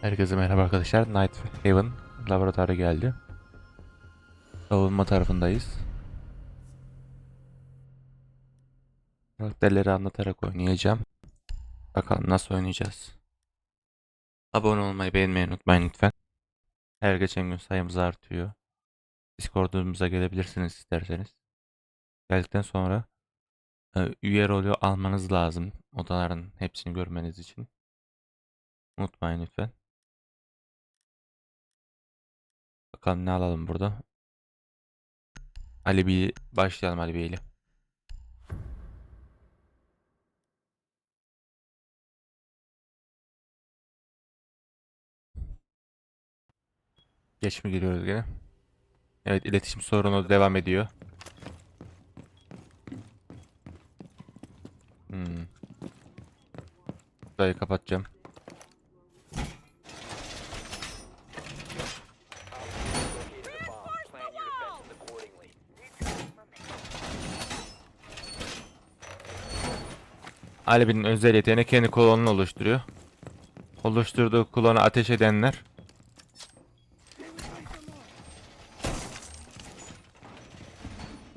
Herkese merhaba arkadaşlar. Night Haven laboratuvarı geldi. Savunma tarafındayız. Karakterleri anlatarak oynayacağım. Bakalım nasıl oynayacağız. Abone olmayı, beğenmeyi unutmayın lütfen. Her geçen gün sayımız artıyor. Discord'umuza gelebilirsiniz isterseniz. Geldikten sonra e, üye rolü almanız lazım. Odaların hepsini görmeniz için. Unutmayın lütfen. Bakalım ne alalım burada. Ali Bey başlayalım Ali Bey ile. Geç mi giriyoruz gene? Evet iletişim sorunu devam ediyor. Hmm. Burayı kapatacağım. Ali Bey'in özel yeteneği kendi klonunu oluşturuyor. Oluşturduğu klona ateş edenler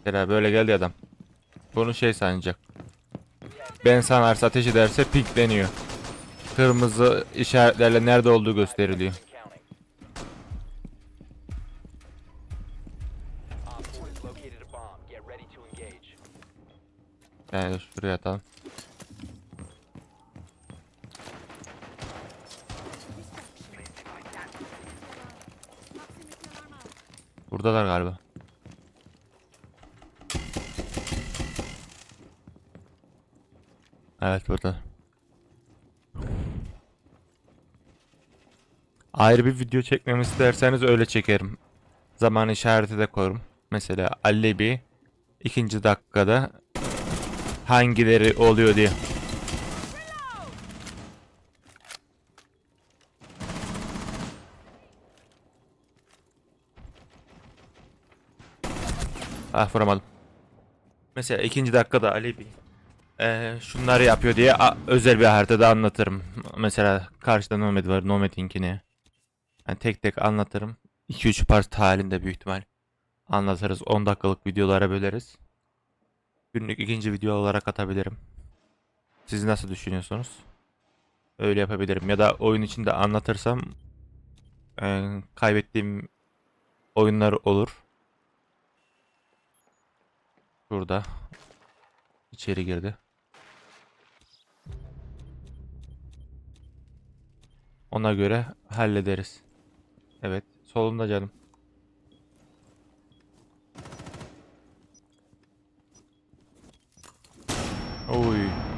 Mesela böyle geldi adam. Bunu şey sanacak. Ben sanarsa ateş ederse pinkleniyor. Kırmızı işaretlerle nerede olduğu gösteriliyor. Counting. Op 4 has located a bomb. Get ready to engage. Yani şuraya atalım. Buradalar galiba. Evet burada. Ayrı bir video çekmemi isterseniz öyle çekerim. Zaman işareti de koyarım. Mesela Ali bir ikinci dakikada hangileri oluyor diye. Ah vuramadım. Mesela ikinci dakikada Ali bir eee, şunları yapıyor diye a- özel bir haritada anlatırım. Mesela karşıda Nomad var, Nomad'inkini. Yani tek tek anlatırım. 2-3 part halinde büyük ihtimal anlatırız. 10 dakikalık videolara böleriz. Günlük ikinci video olarak atabilirim. Siz nasıl düşünüyorsunuz? Öyle yapabilirim. Ya da oyun içinde anlatırsam eee, kaybettiğim oyunlar olur. Burada. içeri girdi. Ona göre hallederiz. Evet. Solunda canım. Oy.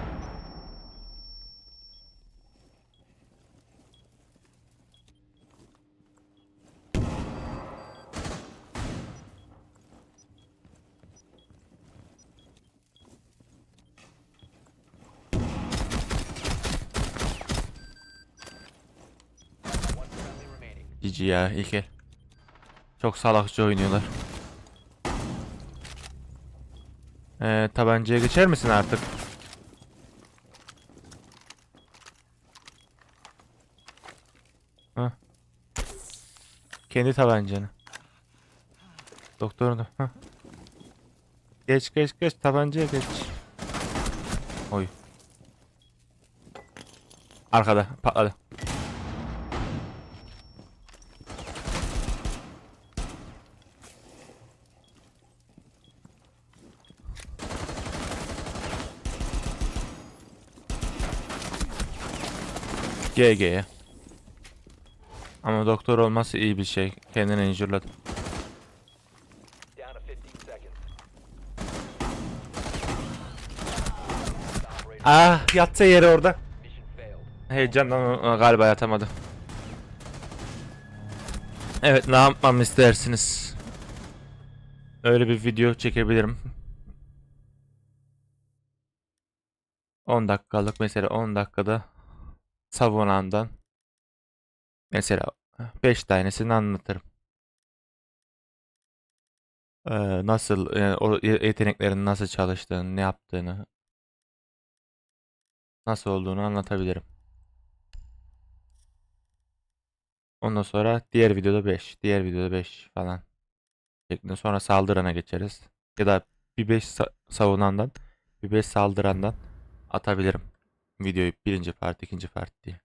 GG ya ilk el. Çok salakça oynuyorlar. Ee, tabancaya geçer misin artık? Hah. Kendi tabancanı. Doktorun da. Hah. Geç geç geç tabancaya geç. Oy. Arkada patladı. GG. Ama doktor olması iyi bir şey. Kendini injurladı. Down to 15 seconds. Operator Ah yatsa yere orada. Heyecandan galiba yatamadı. Evet ne yapmamı istersiniz? Öyle bir video çekebilirim. 10 dakikalık mesela 10 dakikada savunandan mesela 5 tanesini anlatırım. Ee, nasıl yani o ye- yeteneklerin nasıl çalıştığını, ne yaptığını, nasıl olduğunu anlatabilirim. Ondan sonra diğer videoda 5. Diğer videoda 5 falan. Şeklinde. Sonra saldırana geçeriz. Ya da bir 5 savunandan bir 5 saldırandan atabilirim. Videoyu birinci part, ikinci part diye.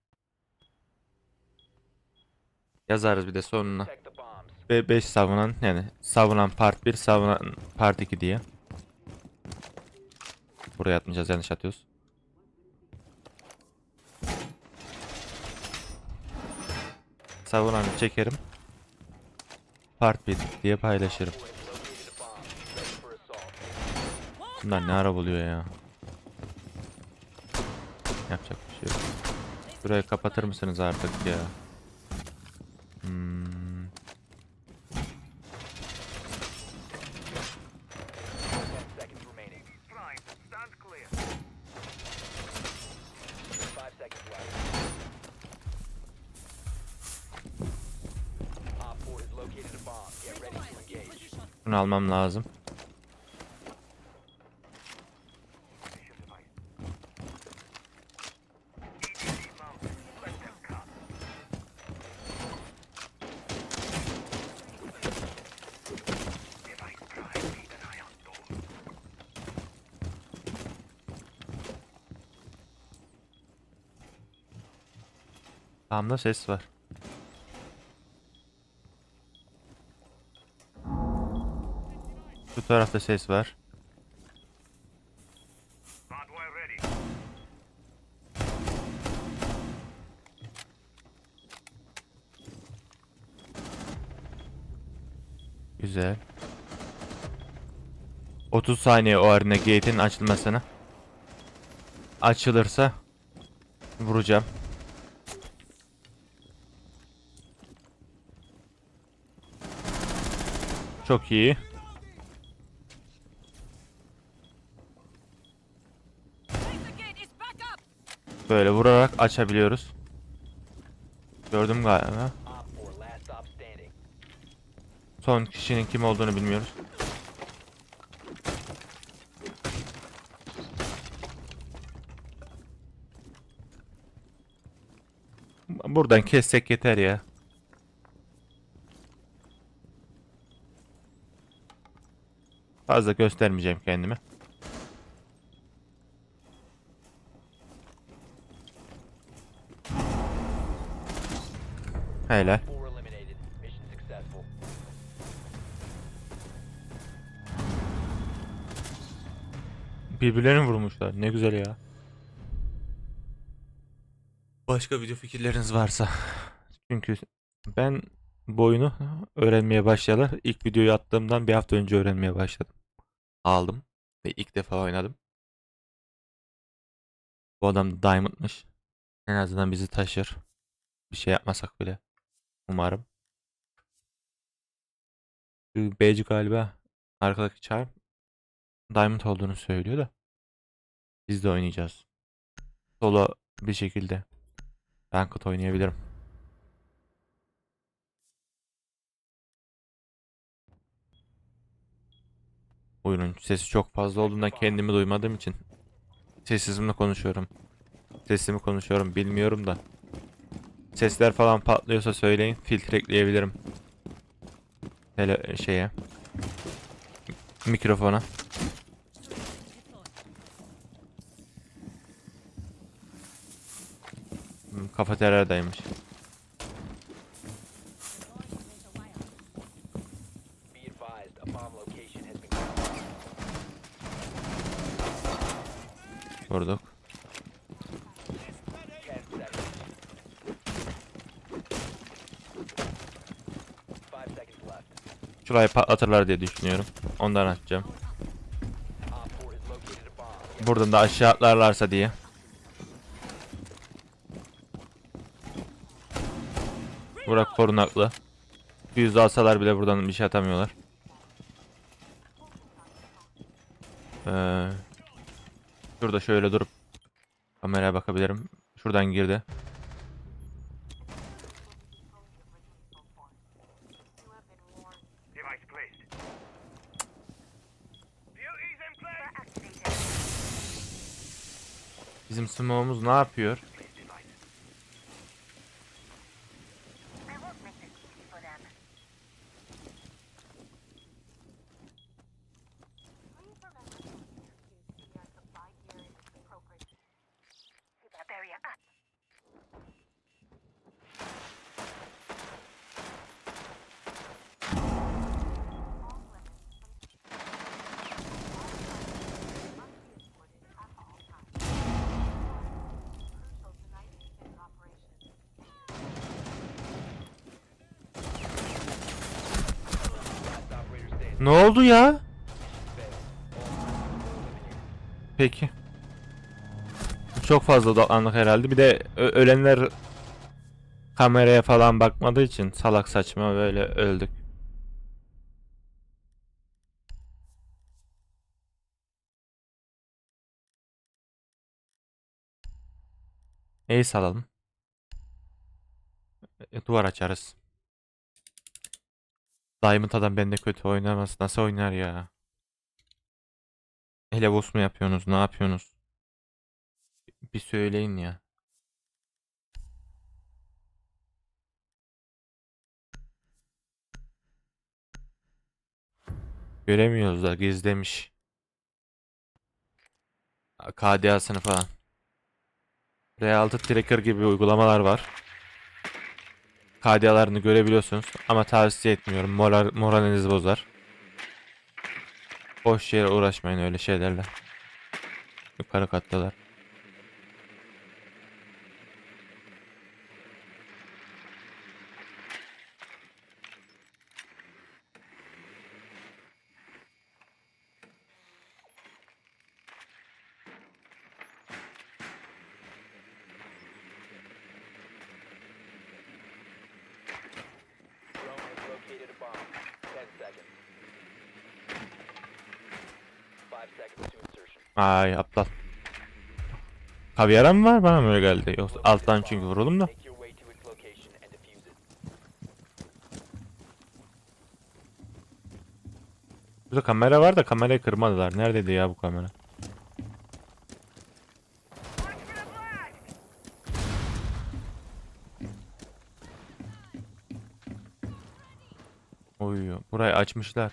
Yazarız bir de sonuna. Ve 5 savunan yani savunan part 1, savunan part 2 diye. Buraya atmayacağız yanlış atıyoruz. Savunanı çekerim. Part 1 diye paylaşırım. Bunlar ne ara buluyor ya. Yapacak bir şey yok. Burayı kapatır mısınız artık ya? Hmm. Ten seconds remaining. Tamam ses var. Şu tarafta ses var. Güzel. 30 saniye o arena gate'in açılmasını. Açılırsa vuracağım. Çok iyi. Böyle vurarak açabiliyoruz. Gördüm galiba. Op 4 last stop standing. Son kişinin kim olduğunu bilmiyoruz. Buradan kessek yeter ya. Fazla göstermeyeceğim kendimi. Helal. 4 eliminated. Mission successful. Birbirlerini vurmuşlar. Ne güzel ya. Başka video fikirleriniz varsa. Çünkü ben bu oyunu öğrenmeye başlayalı. İlk videoyu attığımdan bir hafta önce öğrenmeye başladım. Aldım ve ilk defa oynadım. Bu adam Diamond'mış. En azından bizi taşır. Bir şey yapmasak bile. Umarım. Beyci galiba arkadaki Charm Diamond olduğunu söylüyor da. Biz de oynayacağız. Solo bir şekilde Ranked oynayabilirim. Oyunun sesi çok fazla olduğundan kendimi duymadığım için sessizimle konuşuyorum. Sesimi konuşuyorum bilmiyorum da. Sesler falan patlıyorsa söyleyin filtre ekleyebilirim. Hele şeye. Mikrofona. Hmm, Kafeteryadaymış. Be advised, a bomb location has been Vurduk. 10 seconds. 5 seconds left. Şurayı patlatırlar diye düşünüyorum. Ondan atacağım. Op 4 has located a bomb. Get Buradan da aşağı atlarlarsa diye. Burak korunaklı. Bir yüz alsalar bile buradan bir şey atamıyorlar. Ee, şurada şöyle durup kameraya bakabilirim. Şuradan girdi. Bizim smoke'umuz ne yapıyor? Ya? Peki. Çok fazla odaklandık herhalde. Bir de ölenler kameraya falan bakmadığı için salak saçma böyle öldük. Ace alalım. E, duvar açarız. Diamond adam bende kötü oynamaz. Nasıl oynar ya? Hele boss mu yapıyorsunuz? Ne yapıyorsunuz? Bir söyleyin ya. Göremiyoruz da gizlemiş. KDA'sını falan. R6 Tracker gibi uygulamalar var. KDA'larını görebiliyorsunuz ama tavsiye etmiyorum. Moral, moralinizi bozar. Boş yere uğraşmayın öyle şeylerle. Yukarı kattalar. Ay aptal. Kavyara mı var bana mı öyle geldi? Yoksa alttan çünkü vurulum da. Burada kamera var da kamerayı kırmadılar. Neredeydi ya bu kamera? Oy, burayı açmışlar.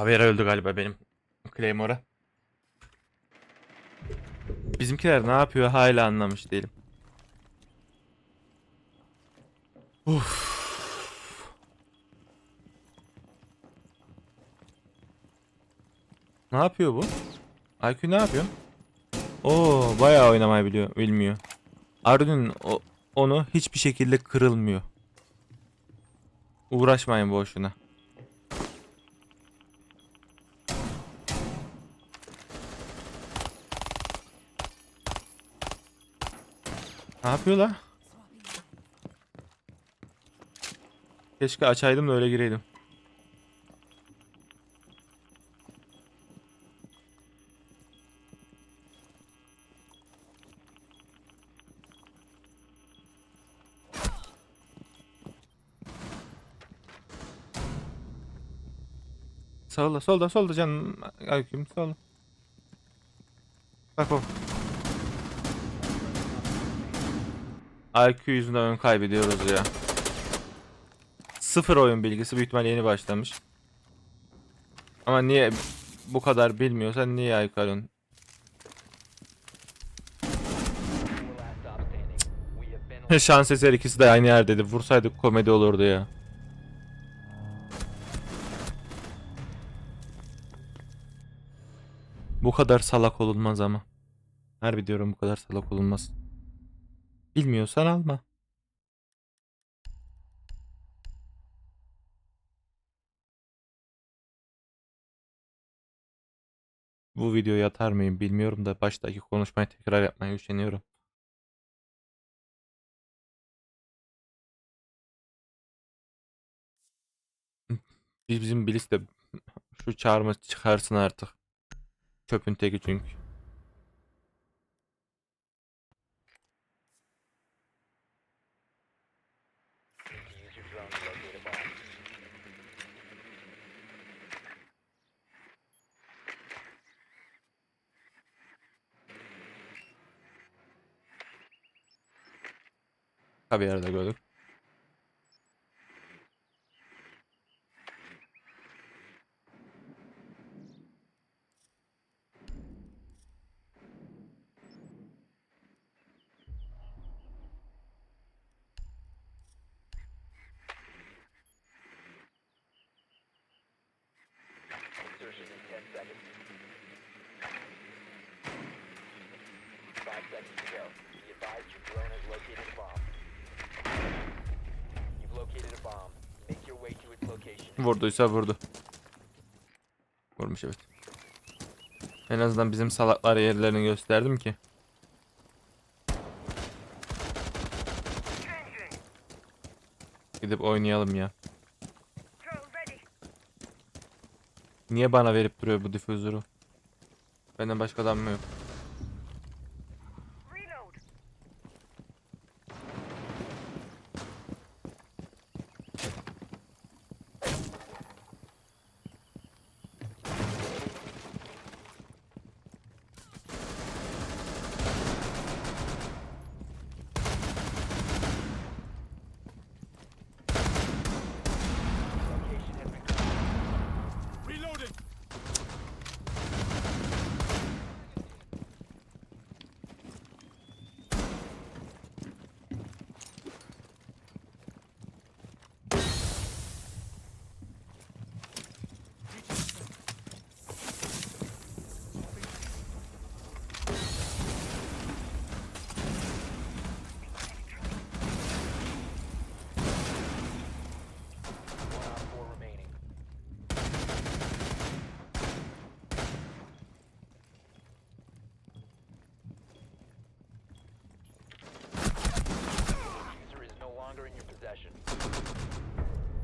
Kavyara öldü galiba benim. Claymore'a. Bizimkiler ne yapıyor hala anlamış değilim. Uf. Ne yapıyor bu? IQ ne yapıyor? Oo, bayağı oynamayı biliyor, bilmiyor. Ardu'nun o, onu hiçbir şekilde kırılmıyor. Uğraşmayın boşuna. Ne yapıyor la? Keşke açaydım da öyle gireydim. Solda solda solda canım. Aleyküm solda. Bak bak. IQ yüzünden oyun kaybediyoruz ya. Sıfır oyun bilgisi büyük ihtimal yeni başlamış. Ama niye bu kadar bilmiyorsan niye IQ alıyorsun? Şans eseri ikisi de aynı yerdeydi. Vursaydık komedi olurdu ya. Bu kadar salak olunmaz ama. Harbi diyorum bu kadar salak olunmaz. Bilmiyorsan alma. Bu videoyu atar mıyım bilmiyorum da baştaki konuşmayı tekrar yapmaya üşeniyorum. Biz bizim Bilis de şu çağrımı çıkarsın artık. Çöpün teki çünkü. Bir yerde gördük. Vurduysa vurdu. Vurmuş evet. En azından bizim salaklar yerlerini gösterdim ki. Gidip oynayalım ya. Niye bana verip duruyor bu difüzörü? Benden başka adam mı yok?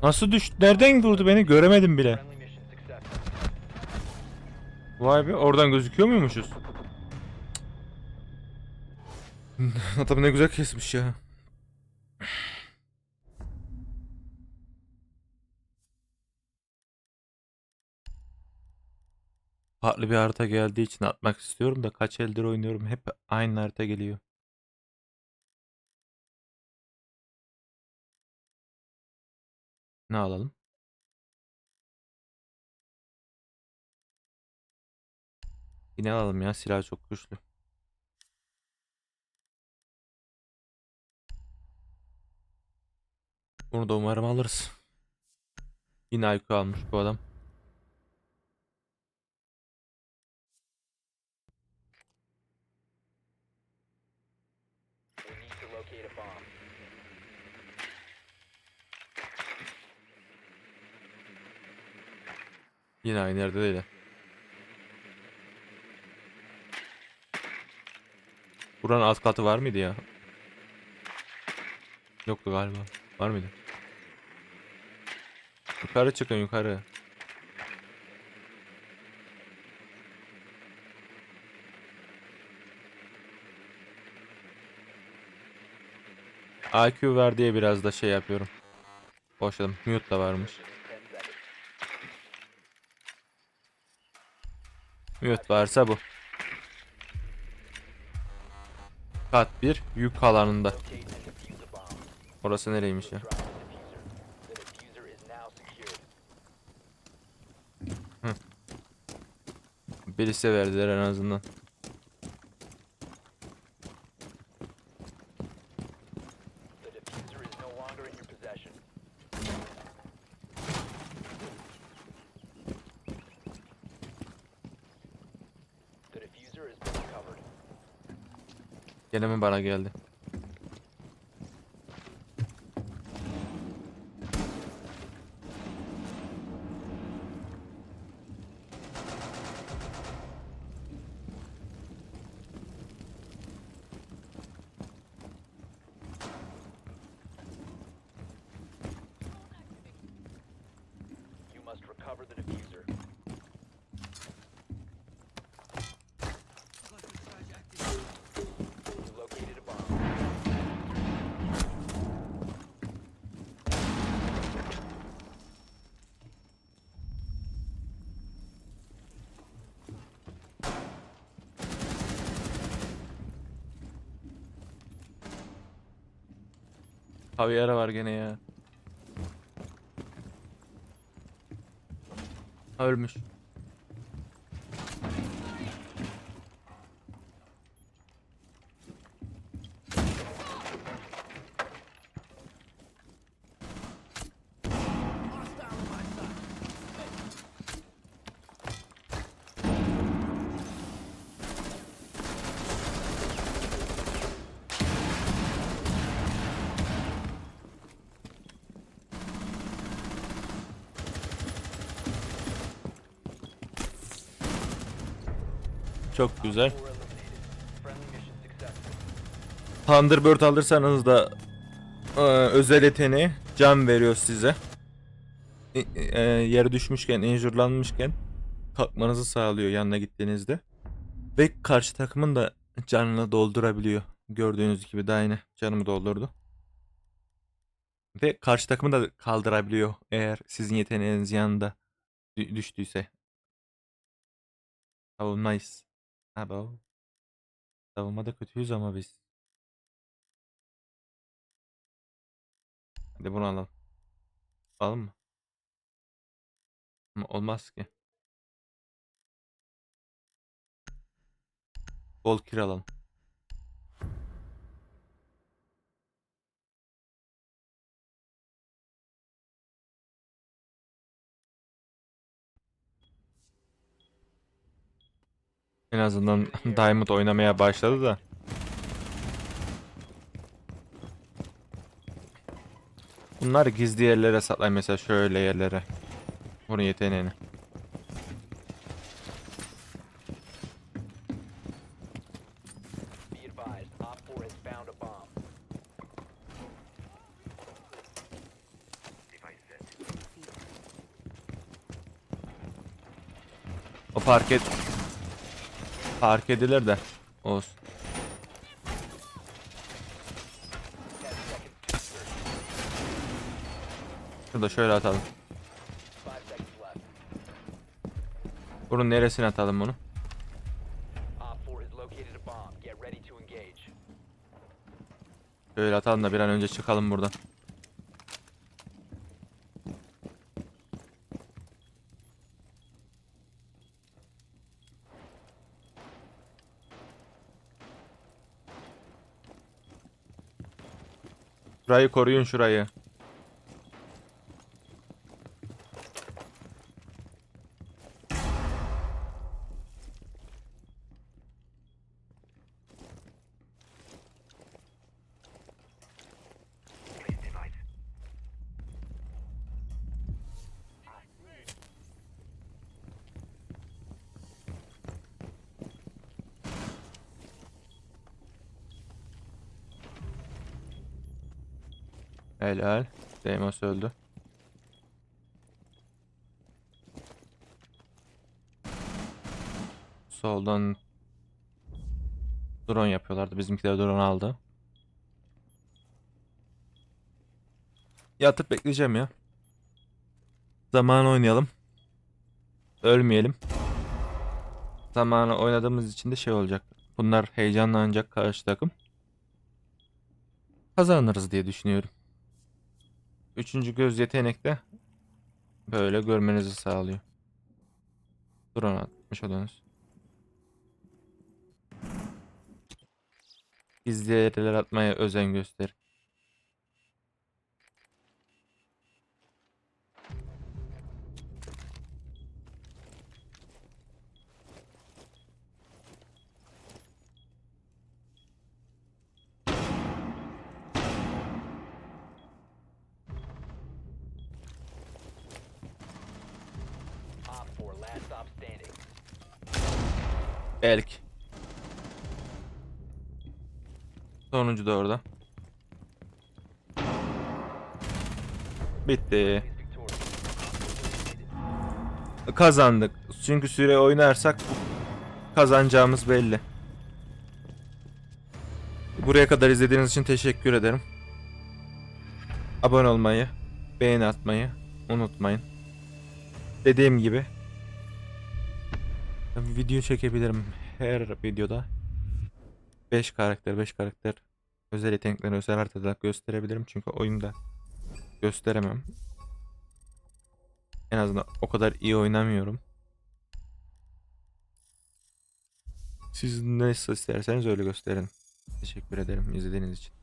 Nasıl düştü? Nereden vurdu beni? Göremedim bile. Vay be oradan gözüküyor muymuşuz? Adam ne güzel kesmiş ya. Farklı bir harita geldiği için atmak istiyorum da kaç eldir oynuyorum hep aynı harita geliyor. Ne alalım? Yine alalım ya silah çok güçlü. Bunu da umarım alırız. Yine IQ almış bu adam. We need to locate a bomb. Yine aynı yerde değil. Buranın alt katı var mıydı ya? Yoktu galiba. Var mıydı? Yukarı çıkın yukarı. AQ ver diye biraz da şey yapıyorum. Boşladım. Mute da varmış. 10 seconds. Mute varsa bu. Kat 1 yük alanında. Orası nereymiş ya? Birisi verdiler en azından. Gene mi bana geldi? Havyara var gene ya. Ha, Ölmüş. Çok güzel. Thunderbird alırsanız da e, özel yeteneği can veriyor size. E, e, yere düşmüşken, injurlanmışken kalkmanızı sağlıyor yanına gittiğinizde. Ve karşı takımın da canını doldurabiliyor. Gördüğünüz gibi de aynı canımı doldurdu. Ve karşı takımı da kaldırabiliyor eğer sizin yeteneğiniz yanında dü- düştüyse. Savunmayız. Abo. Savunmada kötüyüz ama biz. Hadi bunu alalım. Alalım mı? Ama olmaz ki. Bol kir En azından Diamond oynamaya başladı da. Bunlar gizli yerlere saklayın mesela şöyle yerlere. Bunun yeteneğini. Be advised, Op 4 has found a bomb. O fark et fark edilir de olsun. 10 seconds. Şurada şöyle atalım. 5 seconds left. Bunun neresine atalım bunu? Op 4 has located a bomb. Get ready to engage. Şöyle atalım da bir an önce çıkalım buradan. Şurayı koruyun şurayı. Helal. Deimos öldü. Soldan drone yapıyorlardı. Bizimkiler drone aldı. Yatıp bekleyeceğim ya. Zaman oynayalım. Ölmeyelim. Zamanı oynadığımız için de şey olacak. Bunlar heyecanlanacak karşı takım. Kazanırız diye düşünüyorum. Üçüncü göz yetenek de böyle görmenizi sağlıyor. Drone atmış olanız. Gizli atmaya özen göster. Elk. Sonuncu da orada. Bitti. Kazandık. Çünkü süre oynarsak kazanacağımız belli. Buraya kadar izlediğiniz için teşekkür ederim. Abone olmayı, beğeni atmayı unutmayın. Dediğim gibi video çekebilirim her videoda. 5 karakter 5 karakter özel yetenekleri özel haritada gösterebilirim çünkü oyunda gösteremem. En azından o kadar iyi oynamıyorum. Siz nasıl isterseniz öyle gösterin. Teşekkür ederim izlediğiniz için.